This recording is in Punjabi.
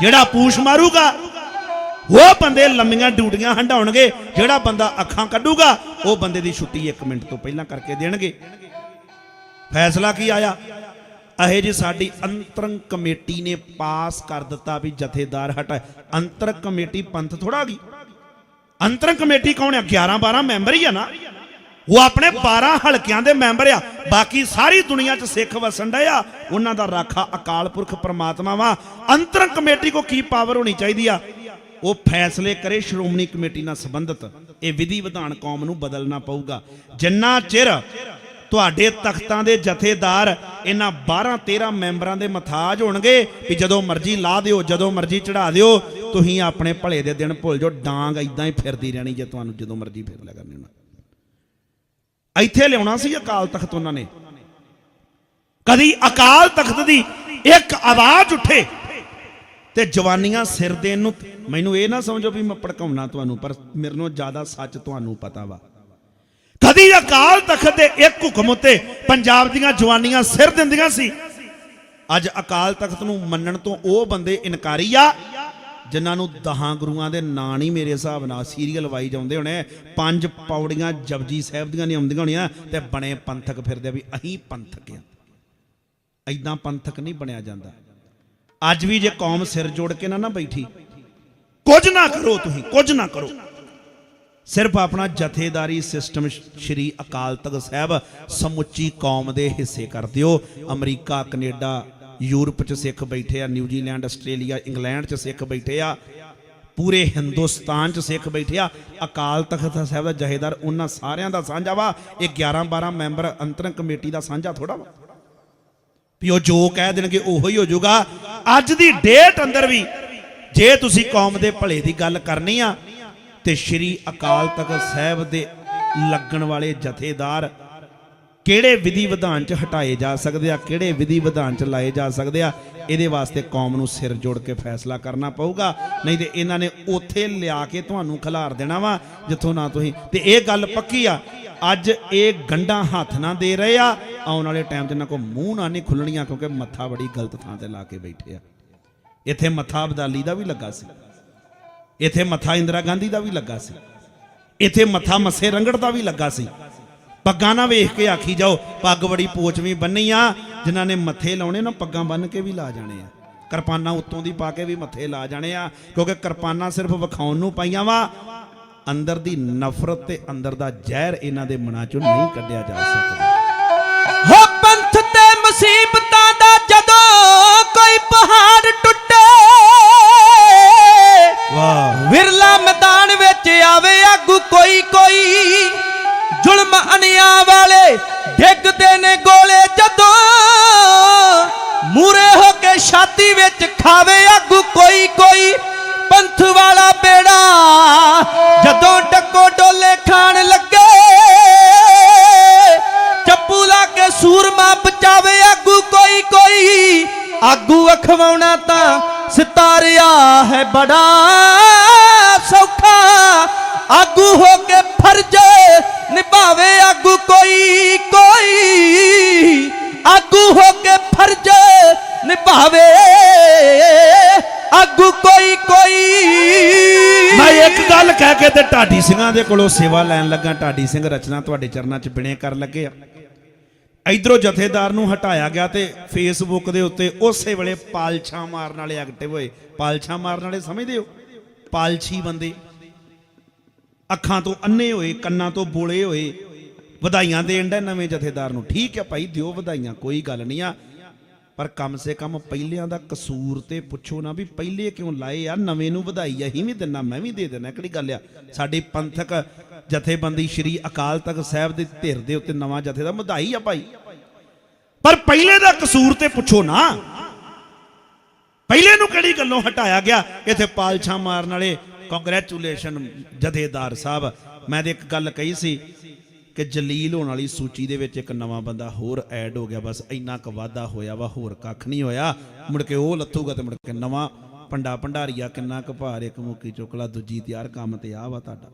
ਜਿਹੜਾ ਪੂਛ ਮਾਰੂਗਾ, ਉਹ ਬੰਦੇ ਲੰਮੀਆਂ ਡਿਊਟੀਆਂ ਹੰਡਾਉਣਗੇ ਜਿਹੜਾ ਬੰਦਾ ਅੱਖਾਂ ਕੱਢੂਗਾ, ਉਹ ਬੰਦੇ ਦੀ ਛੁੱਟੀ 1 ਮਿੰਟ ਤੋਂ ਪਹਿਲਾਂ ਕਰਕੇ ਦੇਣਗੇ। ਫੈਸਲਾ ਕੀ ਆਇਆ? ਅਹੇ ਜੀ ਸਾਡੀ ਅੰਤਰੰਗ ਕਮੇਟੀ ਨੇ ਪਾਸ ਕਰ ਦਿੱਤਾ ਵੀ ਜਥੇਦਾਰ ਹਟਾ। ਅੰਤਰ ਕਮੇਟੀ ਪੰਥ ਥੋੜਾ ਗਈ। ਅੰਤਰੰਗ ਕਮੇਟੀ ਕੌਣ ਆ? 11 12 ਮੈਂਬਰ ਹੀ ਆ ਨਾ। ਉਹ ਆਪਣੇ 12 ਹਲਕਿਆਂ ਦੇ ਮੈਂਬਰ ਆ। ਬਾਕੀ ਸਾਰੀ ਦੁਨੀਆ 'ਚ ਸਿੱਖ ਵਸਣ ਡਏ ਆ। ਉਹਨਾਂ ਦਾ ਰਾਖਾ ਅਕਾਲ ਪੁਰਖ ਪਰਮਾਤਮਾ ਵਾ। ਅੰਤਰ ਕਮੇਟੀ ਕੋ ਕੀ ਪਾਵਰ ਹੋਣੀ ਚਾਹੀਦੀ ਆ? ਉਹ ਫੈਸਲੇ ਕਰੇ ਸ਼੍ਰੋਮਣੀ ਕਮੇਟੀ ਨਾਲ ਸੰਬੰਧਿਤ। ਇਹ ਵਿਧੀ ਵਿਧਾਨ ਕੌਮ ਨੂੰ ਬਦਲਣਾ ਪਊਗਾ। ਜਿੰਨਾ ਚਿਰ ਤੁਹਾਡੇ ਤਖਤਾਂ ਦੇ ਜਥੇਦਾਰ ਇਹਨਾਂ 12 13 ਮੈਂਬਰਾਂ ਦੇ ਮਥਾਜ ਹੋਣਗੇ ਵੀ ਜਦੋਂ ਮਰਜ਼ੀ ਲਾ ਦਿਓ, ਜਦੋਂ ਮਰਜ਼ੀ ਚੜਾ ਦਿਓ, ਤੁਸੀਂ ਆਪਣੇ ਭਲੇ ਦੇ ਦਿਨ ਭੁੱਲ ਜਾਓ। ਡਾਂਗ ਇਦਾਂ ਹੀ ਫਿਰਦੀ ਰਹਿਣੀ ਜੇ ਤੁਹਾਨੂੰ ਜਦੋਂ ਮਰਜ਼ੀ ਫੇਰ ਲਿਆ ਕਰਨੀ ਉਹਨਾਂ ਇੱਥੇ ਲਿਆਉਣਾ ਸੀ ਅਕਾਲ ਤਖਤ ਉਹਨਾਂ ਨੇ। ਕਦੀ ਅਕਾਲ ਤਖਤ ਦੀ ਇੱਕ ਆਵਾਜ਼ ਉੱਠੇ ਤੇ ਜਵਾਨੀਆਂ ਸਿਰ ਦੇਣ ਨੂੰ ਮੈਨੂੰ ਇਹ ਨਾ ਸਮਝੋ ਵੀ ਮੈਂ ਭੜਕਾਉਣਾ ਤੁਹਾਨੂੰ, ਪਰ ਮੇਰੇ ਨਾਲੋਂ ਜ਼ਿਆਦਾ ਸੱਚ ਤੁਹਾਨੂੰ ਪਤਾ ਵਾ। ਕਦੀ ਅਕਾਲ ਤਖਤ ਦੇ ਇੱਕ ਹੁਕਮ ਉੱਤੇ ਪੰਜਾਬ ਦੀਆਂ ਜਵਾਨੀਆਂ ਸਿਰ ਦਿੰਦੀਆਂ ਸੀ। ਅੱਜ ਅਕਾਲ ਤਖਤ ਨੂੰ ਮੰਨਣ ਤੋਂ ਉਹ ਬੰਦੇ ਇਨਕਾਰੀ ਆ। ਜਿਨ੍ਹਾਂ ਨੂੰ ਦਹਾਂ ਗੁਰੂਆਂ ਦੇ ਨਾਂ ਨਹੀਂ ਮੇਰੇ ਹਿਸਾਬ ਨਾਲ ਸੀਰੀਅਲ ਵਾਈ ਜਾਂਦੇ ਹੋਣੇ, ਪੰਜ ਪੌੜੀਆਂ ਜਪਜੀ ਸਾਹਿਬ ਦੀਆਂ ਨਹੀਂ ਆਉਂਦੀਆਂ ਹੋਣੀਆਂ ਤੇ ਬਣੇ ਪੰਥਕ ਫਿਰਦੇ ਵੀ ਅਹੀਂ ਪੰਥਕ ਆ। ਐਦਾਂ ਪੰਥਕ ਨਹੀਂ ਬਣਿਆ ਜਾਂਦਾ। ਅੱਜ ਵੀ ਜੇ ਕੌਮ ਸਿਰ ਜੋੜ ਕੇ ਨਾ ਨਾ ਬੈਠੀ, ਕੁਝ ਨਾ ਕਰੋ ਤੁਸੀਂ, ਕੁਝ ਨਾ ਕਰੋ। ਸਿਰਫ ਆਪਣਾ ਜਥੇਦਾਰੀ ਸਿਸਟਮ ਸ਼੍ਰੀ ਅਕਾਲ ਤਖਤ ਸਾਹਿਬ ਸਮੁੱਚੀ ਕੌਮ ਦੇ ਹਿੱਸੇ ਕਰ ਦਿਓ। ਅਮਰੀਕਾ, ਕੈਨੇਡਾ ਯੂਰਪ ਚ ਸਿੱਖ ਬੈਠੇ ਆ ਨਿਊਜ਼ੀਲੈਂਡ ਆਸਟ੍ਰੇਲੀਆ, ਇੰਗਲੈਂਡ ਚ ਸਿੱਖ ਬੈਠੇ ਆ, ਪੂਰੇ ਹਿੰਦੁਸਤਾਨ ਚ ਸਿੱਖ ਬੈਠੇ ਆ, ਅਕਾਲ ਤਖਤ ਸਾਹਿਬ ਦਾ ਜਥੇਦਾਰ ਉਹਨਾਂ ਸਾਰਿਆਂ ਦਾ ਸਾਂਝਾ ਵਾ, ਇਹ 11 12 ਮੈਂਬਰ ਅੰਤਰੰਗ ਕਮੇਟੀ ਦਾ ਸਾਂਝਾ ਥੋੜਾ ਵਾ। ਵੀ ਉਹ ਜੋ ਕਹਿ ਦੇਣਗੇ, ਉਹੋ ਹੀ ਹੋ ਜਾਊਗਾ। ਅੱਜ ਦੀ ਡੇਟ ਅੰਦਰ ਵੀ, ਜੇ ਤੁਸੀਂ ਕੌਮ ਦੇ ਭਲੇ ਦੀ ਗੱਲ ਕਰਨੀ ਆ, ਤੇ ਸ਼੍ਰੀ ਅਕਾਲ ਤਖਤ ਸਾਹਿਬ ਦੇ ਲੱਗਣ ਵਾਲੇ ਜਥੇਦਾਰ ਕਿਹੜੇ ਵਿਧੀ ਵਿਧਾਨ ਚ ਹਟਾਏ ਜਾ ਸਕਦੇ ਆ, ਕਿਹੜੇ ਵਿਧੀ ਵਿਧਾਨ ਚ ਲਾਏ ਜਾ ਸਕਦੇ ਆ, ਇਹਦੇ ਵਾਸਤੇ ਕੌਮ ਨੂੰ ਸਿਰ ਜੋੜ ਕੇ ਫੈਸਲਾ ਕਰਨਾ ਪਊਗਾ। ਨਹੀਂ ਤੇ ਇਹਨਾਂ ਨੇ ਉੱਥੇ ਲਿਆ ਕੇ ਤੁਹਾਨੂੰ ਖਿਲਾਰ ਦੇਣਾ ਵਾ, ਜਿੱਥੋਂ ਨਾ ਤੁਸੀਂ। ਤੇ ਇਹ ਗੱਲ ਪੱਕੀ ਆ, ਅੱਜ ਇਹ ਗੰਡਾਂ ਹੱਥ ਨਾ ਦੇ ਰਹੇ ਆ, ਆਉਣ ਵਾਲੇ ਟਾਈਮ 'ਚ ਇਹਨਾਂ ਕੋ ਮੂੰਹ ਨਾ ਨਹੀਂ ਖੁੱਲਣੀਆਂ, ਕਿਉਂਕਿ ਮੱਥਾ ਬੜੀ ਗਲਤ ਥਾਂ ਤੇ ਲਾ ਕੇ ਬੈਠੇ ਆ। ਇੱਥੇ ਮੱਥਾ ਅਬਦਾਲੀ ਦਾ ਵੀ ਲੱਗਾ ਸੀ। ਇੱਥੇ ਮੱਥਾ ਇੰਦਰਾ ਗਾਂਧੀ ਦਾ ਵੀ ਲੱਗਾ ਸੀ। ਇੱਥੇ ਮੱਥਾ ਮੱਸੇ ਰੰਗੜ ਦਾ ਵੀ ਲੱਗਾ ਸੀ। ਪੱਗਾਂ ਨਾ ਵੇਖ ਕੇ ਆਖੀ ਜਾਓ, ਪੱਗ ਬੜੀ ਪੋਚਵੀਂ ਬੰਨੀ ਆ। ਜਿਨ੍ਹਾਂ ਨੇ ਮੱਥੇ ਲਾਉਣੇ ਨਾ, ਪੱਗਾਂ ਬੰਨ ਕੇ ਵੀ ਲਾ ਜਾਣੇ ਆ। ਕਿਰਪਾਨਾਂ ਉੱਤੋਂ ਦੀ ਪਾ ਕੇ ਵੀ ਮੱਥੇ ਲਾ ਜਾਣੇ ਆ, ਕਿਉਂਕਿ ਕਿਰਪਾਨਾਂ ਸਿਰਫ ਵਿਖਾਉਣ ਨੂੰ ਪਾਈਆਂ ਵਾ। ਅੰਦਰ ਦੀ ਨਫ਼ਰਤ ਤੇ ਅੰਦਰ ਦਾ ਜ਼ਹਿਰ ਇਹਨਾਂ ਦੇ ਮਨਾਂ ਚੋਂ ਨਹੀਂ ਕੱਢਿਆ ਜਾ ਸਕਦਾ। ਹੋ ਪੰਥ ਤੇ ਮੁਸੀਬਤਾਂ ਦਾ ਜਦੋਂ ਕੋਈ ਪਹਾੜ ਟੁੱਟੇ ਡਿੱਗਦੇ ਨੇ ਗੋਲੇ ਜਦੋਂ ਮੂਰੇ ਹੋ ਕੇ ਛਾਤੀ ਵਿੱਚ ਖਾਵੇ, ਆਗੂ ਕੋਈ ਕੋਈ ਪੰਥ ਵਾਲਾ ਬੇੜਾ ਜਦੋਂ ਟੱਕੋ ਡੋਲੇ ਖਾਣ ਲੱਗੇ, ਚੱਪੂ ਲਾ ਕੇ ਸੂਰਮਾ ਬਚਾਵੇ ਆਗੂ ਕੋਈ ਕੋਈ ਆਗੂ ਅਖਵਾਉਣਾ ਤਾਂ ਸਿਤਾਰਿਆ ਹੈ ਬੜਾ ਸੌਖਾ, ਆਗੂ ਹੋ ਕੇ ਫਰਜ਼ ਨਿਭਾਵੇ, ਆਗੂ ਕੋਈ ਨਿਭਾਵੇ ਆਗੂ ਕੋਈ ਕੋਈ। ਮੈਂ ਇੱਕ ਗੱਲ ਕਹਿ ਕੇ ਤੇ ਢਾਡੀ ਸਿੰਘਾਂ ਦੇ ਕੋਲੋਂ ਸੇਵਾ ਲੈਣ ਲੱਗਾ। ਢਾਡੀ ਸਿੰਘ ਰਚਨਾ ਤੁਹਾਡੇ ਚਰਨਾਂ 'ਚ ਬਿਣੇ ਕਰਨ ਲੱਗੇ ਆ। ਇਧਰੋਂ ਜਥੇਦਾਰ ਨੂੰ ਹਟਾਇਆ ਗਿਆ ਤੇ ਫੇਸਬੁੱਕ ਦੇ ਉੱਤੇ ਉਸੇ ਵੇਲੇ ਪਾਲਛਾਂ ਮਾਰਨ ਵਾਲੇ ਐਕਟਿਵ ਹੋਏ। ਪਾਲਛਾਂ ਮਾਰਨ ਵਾਲੇ ਸਮਝਦੇ ਹੋ? ਪਾਲਛੀ ਬੰਦੇ। ਅੱਖਾਂ ਤੋਂ ਅੰਨੇ ਹੋਏ, ਕੰਨਾਂ ਤੋਂ ਬੋਲੇ ਹੋਏ। ਵਧਾਈਆਂ ਦੇਣ ਦਾ ਨਵੇਂ ਜਥੇਦਾਰ ਨੂੰ। ਠੀਕ ਹੈ ਭਾਈ, ਦਿਓ ਵਧਾਈਆਂ, ਕੋਈ ਗੱਲ ਨਹੀਂ ਆ। ਪਰ ਕਮ ਸੇ ਕਮ ਪਹਿਲਿਆਂ ਦਾ ਕਸੂਰ ਤੇ ਪੁੱਛੋ ਨਾ ਵੀ ਪਹਿਲੇ ਕਿਉਂ ਲਾਏ ਆ? ਨਵੇਂ ਨੂੰ ਵਧਾਈ ਅਸੀਂ ਵੀ ਦਿੰਨਾ, ਮੈਂ ਵੀ ਦੇ ਦਿੰਨਾ, ਕਿਹੜੀ ਗੱਲ ਆ? ਸਾਡੀ ਪੰਥਕ ਜਥੇਬੰਦੀ ਸ਼੍ਰੀ ਅਕਾਲ ਤਖਤ ਸਾਹਿਬ ਦੇ ਧਿਰ ਦੇ ਉੱਤੇ ਨਵਾਂ ਜਥੇ ਦਾ ਵਧਾਈ ਆ ਭਾਈ। ਪਰ ਪਹਿਲੇ ਦਾ ਕਸੂਰ ਤੇ ਪੁੱਛੋ ਨਾ। ਪਹਿਲੇ ਨੂੰ ਕਿਹੜੀ ਗੱਲੋਂ ਹਟਾਇਆ ਗਿਆ? ਇੱਥੇ ਪਾਲਛਾਂ ਮਾਰਨ ਵਾਲੇ ਕੰਗ੍ਰੈਚੁਲੇਸ਼ਨ ਜਥੇਦਾਰ ਸਾਹਿਬ, ਮੈਂ ਤੇ ਇੱਕ ਗੱਲ ਕਹੀ ਸੀ ਕਿ ਜਲੀਲ ਹੋਣ ਵਾਲੀ ਸੂਚੀ ਦੇ ਵਿੱਚ ਇੱਕ ਨਵਾਂ ਬੰਦਾ ਹੋਰ ਐਡ ਹੋ ਗਿਆ, ਬਸ ਇੰਨਾ ਕੁ ਵਾਧਾ ਹੋਇਆ ਵਾ, ਹੋਰ ਕੱਖ ਨਹੀਂ ਹੋਇਆ। ਮੁੜ ਕੇ ਉਹ ਲੱਥੂਗਾ ਤੇ ਮੁੜ ਕੇ ਨਵਾਂ ਪੰਡਾ ਭੰਡਾਰੀਆ ਕਿੰਨਾ ਕੁ ਭਾਰ ਇੱਕ ਮੁੱਕੀ ਚੁਕਲਾ ਦੂਜੀ ਤਿਆਰ ਕੰਮ ਤੇ ਆ ਵਾ ਤੁਹਾਡਾ।